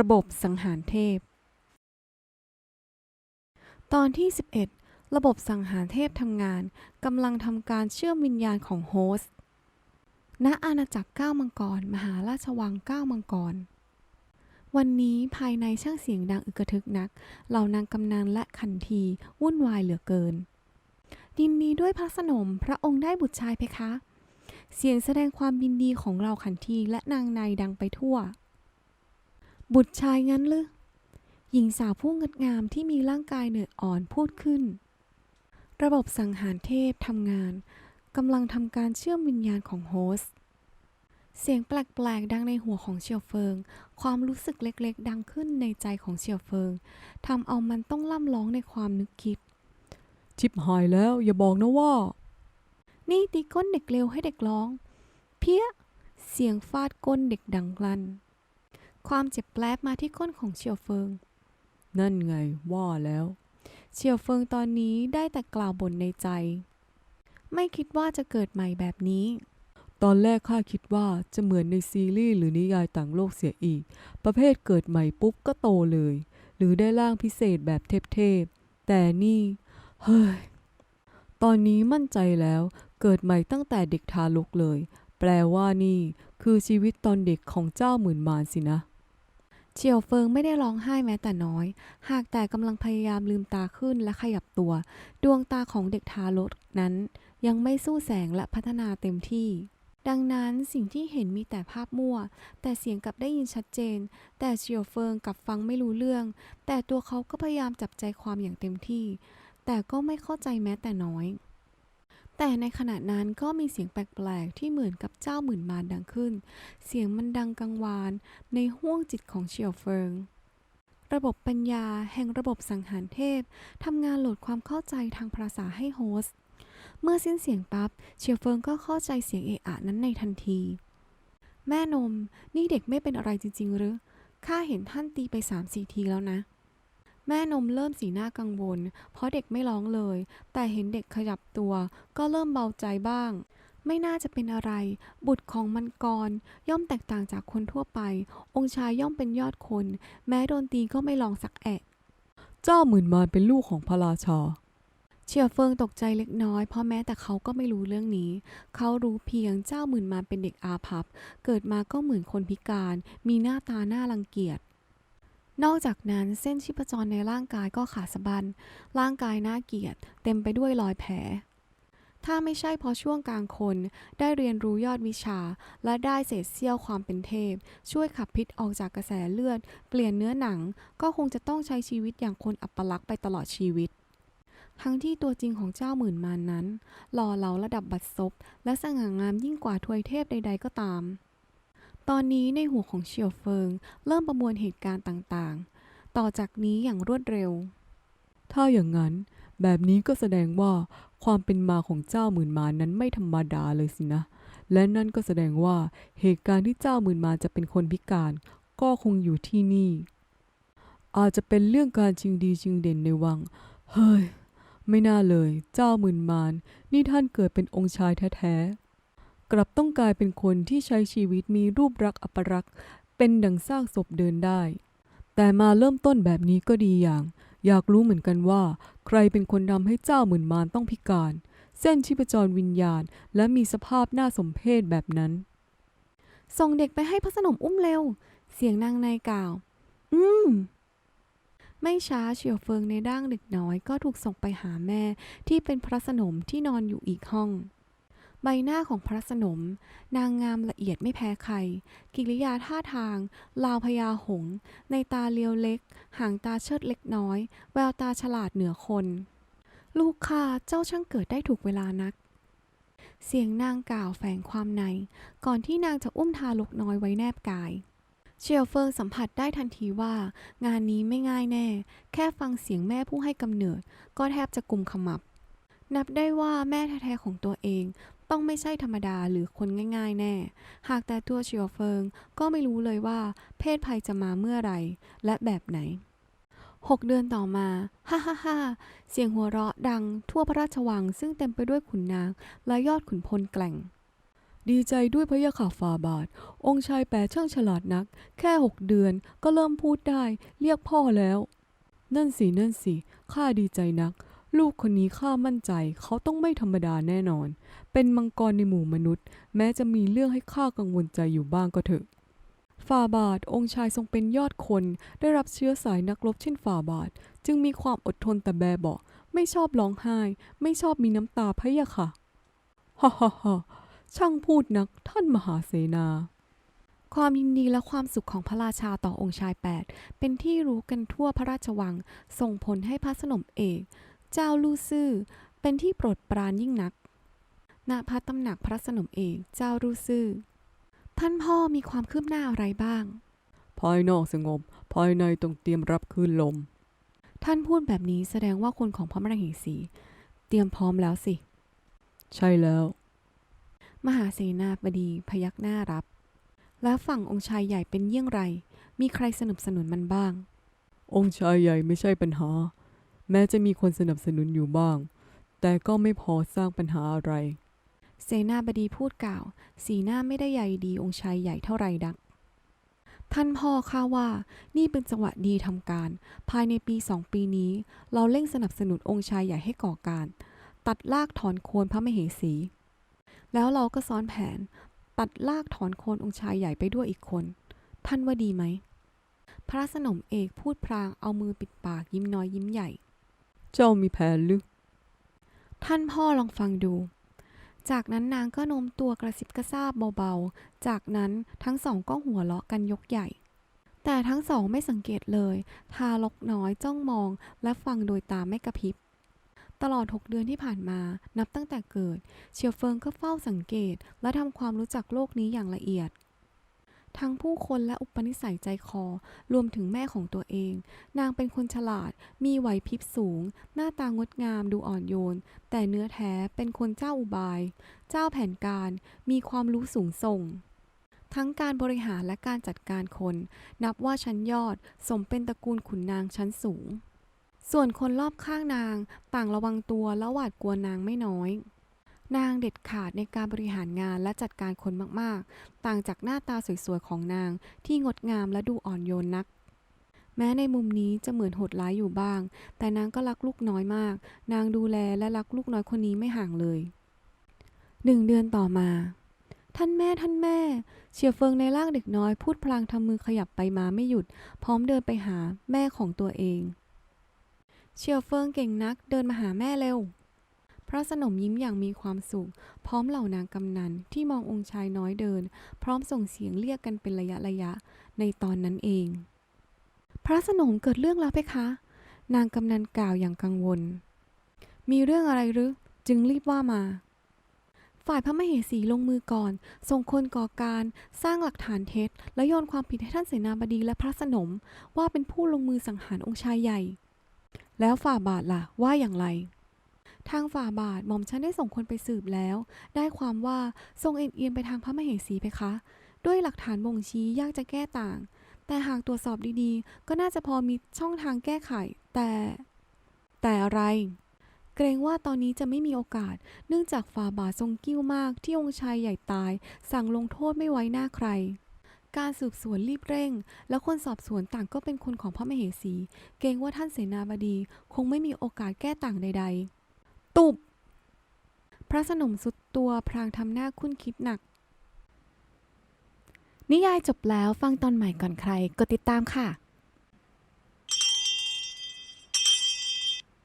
ระบบสังหารเทพ ตอนที่ 11 ระบบสังหารเทพทำงานกำลังทำการเชื่อมวิญญาณของโฮสต์ ณ อาณาจักรก้ามังกร มหาราชวังก้ามังกร วันนี้ภายในช่างเสียงดังอึกกระทึกนัก เหล่านางกำนันและขันทีวุ่นวายเหลือเกิน ยินดีด้วยพระสนมพระองค์ได้บุตรชายเพคะ เสียงแสดงความยินดีของเราขันทีและนางในดังไปทั่ว บุตรชายงั้นหรือหญิงสาวผู้งดงามที่มีร่างกายเหนืออ่อนพูดขึ้น ระบบสังหารเทพทำงานกำลังทำการเชื่อมวิญญาณของโฮสต์เสียงแปลกๆดังในหัวของเชียวเฟิง ความรู้สึกเล็กๆ ดังขึ้นในใจของเชียวเฟิงทำเอามันต้องล่ำร้องในความนึกคิด ชิบหายแล้วอย่าบอกนะว่า นี่ตีก้นเด็กเร็วให้เด็กร้อง เพี้ย เสียงฟาดก้นเด็กดังกลัน ความเจ็บแปลบมาที่ก้นของเฉียวเฟิง นั่นไงว่าแล้ว เฉียวเฟิงตอนนี้ได้แต่กล่าวบ่นในใจ ไม่คิดว่าจะเกิดใหม่แบบนี้ ตอนแรกข้าคิดว่าจะเหมือนในซีรีส์หรือนิยายต่างโลกเสียอีก ประเภทเกิดใหม่ปุ๊บก็โตเลย หรือได้ร่างพิเศษแบบเทพๆแต่นี่ เฮ้ย ตอนนี้มั่นใจแล้ว เกิดใหม่ตั้งแต่เด็กทารกเลย แปลว่านี่คือชีวิตตอนเด็กของเจ้าหมื่นมารสินะ เฉียวเฟิงไม่ได้ร้องไห้แม้แต่น้อย หากแต่กำลังพยายามลืมตาขึ้นและขยับตัว ดวงตาของเด็กทารกนั้น ยังไม่สู้แสงและพัฒนาเต็มที่ ดังนั้นสิ่งที่เห็นมีแต่ภาพมั่ว แต่เสียงกลับได้ยินชัดเจน แต่เฉียวเฟิงกลับฟังไม่รู้เรื่อง แต่ตัวเขาก็พยายามจับใจความอย่างเต็มที่ แต่ก็ไม่เข้าใจแม้แต่น้อย แต่ในขณะนั้นก็มีเสียงแปลกๆ ที่เหมือนกับเจ้าหมื่นมารดังขึ้น เสียงมันดังกังวาน ในห้วงจิตของเฉียวเฟิง ระบบปัญญาแห่งระบบสังหารเทพทำงานโหลดความเข้าใจทางภาษาให้โฮสต์เมื่อสิ้นเสียงปั๊บเฉียวเฟิงก็เข้าใจเสียงเอะอะนั้นในทันที แม่นม นี่เด็กไม่เป็นอะไรจริงๆหรือข้าเห็นท่านตีไปสามสี่ทีแล้วนะ แม่นมเริ่มสีหน้ากังวล เพราะเด็กไม่ร้องเลย แต่เห็นเด็กขยับตัว ก็เริ่มเบาใจบ้าง ไม่น่าจะเป็นอะไร บุตรของมังกร ย่อมแตกต่างจากคนทั่วไป องค์ชายย่อมเป็นยอดคน แม้โดนตีก็ไม่ลองสักแอะเจ้าหมื่นมารเป็นลูกของพระราชาเฉียวเฟิงตกใจเล็กน้อย เพราะแม้แต่เขาก็ไม่รู้เรื่องนี้ เขารู้เพียงเจ้าหมื่นมารเป็นเด็กอาภัพ เกิดมาก็เหมือนคนพิการ มีหน้าตาน่ารังเกียจ นอกจากนั้นเส้นชีพจรในร่างกายก็ขาดสะบัน ร่างกายน่าเกลียด เต็มไปด้วยรอยแผล ถ้าไม่ใช่เพราะช่วงกลางคน ได้เรียนรู้ยอดวิชา และได้เศษเสี้ยวความเป็นเทพ ช่วยขับพิษออกจากกระแสเลือด เปลี่ยนเนื้อหนัง ก็คงจะต้องใช้ชีวิตอย่างคนอัปลักษ์ไปตลอดชีวิต ทั้งที่ตัวจริงของเจ้าหมื่นมานนั้นหล่อเหลาระดับบัดซบและสง่างามยิ่งกว่าทวยเทพใด ๆ ก็ตาม ตอนนี้ในหัวของเฉียวเฟิง เริ่มประมวลเหตุการณ์ต่างๆ ต่อจากนี้อย่างรวดเร็ว ถ้าอย่างนั้น แบบนี้ก็แสดงว่าความเป็นมาของเจ้าหมื่นมานั้นไม่ธรรมดาเลยสินะ และนั่นก็แสดงว่าเหตุการณ์ที่เจ้าหมื่นมาจะเป็นคนพิการ ก็คงอยู่ที่นี่ อาจจะเป็นเรื่องการชิงดีชิงเด่นในวัง เฮ้ย ไม่น่าเลย เจ้าหมื่นมารนี่ท่านเกิดเป็นองค์ชายแท้ๆ กลับต้องกลายเป็นคนที่ใช้ชีวิตมีรูปรักษณ์อัปรักษณ์เป็นดังซากศพเดินได้ แต่มาเริ่มต้นแบบนี้ก็ดีอย่าง อยากรู้เหมือนกันว่า ใครเป็นคนทำให้เจ้าหมื่นมารต้องพิการ เส้นชีพจรวิญญาณ และมีสภาพน่าสมเพชแบบนั้น ส่งเด็กไปให้พระสนมอุ้มเร็ว เสียงนางในกล่าว อืม ไม่ช้าเฉียวเฟิงในร่างเด็กน้อยก็ถูกส่งไปหาแม่ที่เป็นพระสนมที่นอนอยู่อีกห้อง ใบหน้าของพระสนม นางงามละเอียดไม่แพ้ใคร กิริยาท่าทาง ลาวพญาหง ในตาเลียวเล็ก หางตาเชิดเล็กน้อย แววตาฉลาดเหนือคน ลูกข้าเจ้าช่างเกิดได้ถูกเวลานัก เสียงนางกล่าวแฝงความใน ก่อนที่นางจะอุ้มทารกน้อยไว้แนบกายเชียวเฟิงสัมผัสได้ทันทีว่า งานนี้ไม่ง่ายแน่ แค่ฟังเสียงแม่ผู้ให้กำเนิด ก็แทบจะกุมขมับ นับได้ว่าแม่แท้ๆของตัวเอง ต้องไม่ใช่ธรรมดาหรือคนง่ายๆ แน่ หากแต่ตัวเชียวเฟิงก็ไม่รู้เลยว่า เพศภัยจะมาเมื่อไรและแบบไหนหกเดือนต่อมา ฮ่าฮ่าฮ่าเสียงหัวเราะดังทั่วพระราชวังซึ่งเต็มไปด้วยขุนนางและยอดขุนพลแกล่ง ดีใจด้วยพระยาค่ะฟาบาท องค์ชายแปดช่างฉลาดนัก แค่หกเดือนก็เริ่มพูดได้ เรียกพ่อแล้ว นั่นสิ นั่นสิ ข้าดีใจนัก ลูกคนนี้ข้ามั่นใจเขาต้องไม่ธรรมดาแน่นอน เป็นมังกรในหมู่มนุษย์ แม้จะมีเรื่องให้ข้ากังวลใจอยู่บ้างก็เถอะฝ่าบาทองค์ชายทรงเป็นยอดคน ได้รับเชื้อสายนักรบเช่นฝ่าบาท จึงมีความอดทนแต่แบบเบาะไม่ชอบร้องไห้ ไม่ชอบมีน้ำตาพะยะค่ะฮ่าฮ่าฮ่าช่างพูดนักท่านมหาเสนา ความยินดีและความสุขของพระราชาต่อองค์ชายแปดเป็นที่รู้กันทั่วพระราชวังส่งผลให้พระสนมเอก เจ้าลู่ซื่อเป็นที่โปรดปรานยิ่งนัก ณ พระตำหนักพระสนมเอกเจ้าลู่ซื่อ ท่านพ่อมีความคืบหน้าอะไรบ้าง ภายนอกสงบ ภายในต้องเตรียมรับคลื่นลม ท่านพูดแบบนี้แสดงว่าคนของพระมเหสีเตรียมพร้อมแล้วสิ ใช่แล้ว มหาเสนาบดีพยักหน้ารับ แล้วฝั่งองค์ชายใหญ่เป็นเยี่ยงไร มีใครสนับสนุนมันบ้าง องค์ชายใหญ่ไม่ใช่ปัญหา แม้จะมีคนสนับสนุนอยู่บ้าง แต่ก็ไม่พอสร้างปัญหาอะไร เสนาบดีพูดกล่าว สีหน้าไม่ได้ใหญ่ดีองค์ชายใหญ่เท่าไรดัก ท่านพ่อข้าว่านี่เป็นจังหวะดีทำการ ภายในปีสองปีนี้ เราเร่งสนับสนุนองค์ชายใหญ่ให้ก่อการ ตัดลากถอนโคนพระมเหสี แล้วเราก็ซ้อนแผน ตัดลากถอนโคนองค์ชายใหญ่ไปด้วยอีกคน ท่านว่าดีไหมพระสนมเอกพูดพลางเอามือปิดปากยิ้มน้อยยิ้มใหญ่ เจ้ามีแผนหรือ ท่านพ่อลองฟังดู จากนั้นนางก็โน้มตัวกระซิบกระซาบเบาๆ จากนั้นทั้งสองก็หัวเราะกันยกใหญ่ แต่ทั้งสองไม่สังเกตเลย ทารกน้อยจ้องมองและฟังโดยตาไม่กระพริบ ตลอด6เดือนที่ผ่านมา นับตั้งแต่เกิด เชียวเฟิงก็เฝ้าสังเกตและทำความรู้จักโลกนี้อย่างละเอียด ทั้งผู้คนและอุปนิสัยใจคอ รวมถึงแม่ของตัวเอง นางเป็นคนฉลาด มีไหวพริบสูง หน้าตางดงามดูอ่อนโยน แต่เนื้อแท้เป็นคนเจ้าอุบาย เจ้าแผนการ มีความรู้สูงส่ง ทั้งการบริหารและการจัดการคน นับว่าชั้นยอด สมเป็นตระกูลขุนนางชั้นสูง ส่วนคนรอบข้างนาง ต่างระวังตัวและหวาดกลัวนางไม่น้อย นางเด็ดขาดในการบริหารงานและจัดการคนมากๆ ต่างจากหน้าตาสวยๆของนางที่งดงามและดูอ่อนโยนนัก แม้ในมุมนี้จะเหมือนโหดร้ายอยู่บ้าง แต่นางก็รักลูกน้อยมาก นางดูแลและรักลูกน้อยคนนี้ไม่ห่างเลยหนึ่งเดือนต่อมา ท่านแม่ท่านแม่ เฉียวเฟิงในร่างเด็กน้อยพูดพลางทำมือขยับไปมาไม่หยุด พร้อมเดินไปหาแม่ของตัวเอง เฉียวเฟิงเก่งนักเดินมาหาแม่เร็ว ระสนมยิ้มอย่างมีความสุข พร้อมเหล่านางกำนันที่มององค์ชายน้อยเดิน พร้อมส่งเสียงเรียกกันเป็นระยะระยะ ในตอนนั้นเอง พระสนมเกิดเรื่องแล้วเพคะ นางกำนันกล่าวอย่างกังวล มีเรื่องอะไรหรือ จึงรีบว่ามา ฝ่ายพระมเหสีลงมือก่อน ส่งคนก่อการสร้างหลักฐานเท็จ และโยนความผิดให้ท่านเสนาบดีและพระสนมว่าเป็นผู้ลงมือสังหารองค์ชายใหญ่ แล้วฝ่าบาทล่ะว่าอย่างไร ทางฝ่าบาทหม่อมฉันได้ส่งคนไปสืบแล้ว ได้ความว่าทรงเอ็นเอียงไปทางพระมเหสีเพคะ ด้วยหลักฐานบ่งชี้ยากจะแก้ต่าง แต่หากตรวจสอบดีๆ ก็น่าจะพอมีช่องทางแก้ไข แต่ แต่อะไร เกรงว่าตอนนี้จะไม่มีโอกาส เนื่องจากฝ่าบาททรงกิ้วมากที่องค์ชายใหญ่ตาย สั่งลงโทษไม่ไว้หน้าใครการสืบสวนรีบเร่ง แล้วคนสอบสวนต่างก็เป็นคนของพระมเหสี เกรงว่าท่านเสนาบดีคงไม่มีโอกาสแก้ต่างใด ๆ ตุบ พระสนมสุดตัวพรางทำหน้าคุ้นคิดหนัก นิยายจบแล้วฟังตอนใหม่ก่อนใคร กดติดตามค่ะ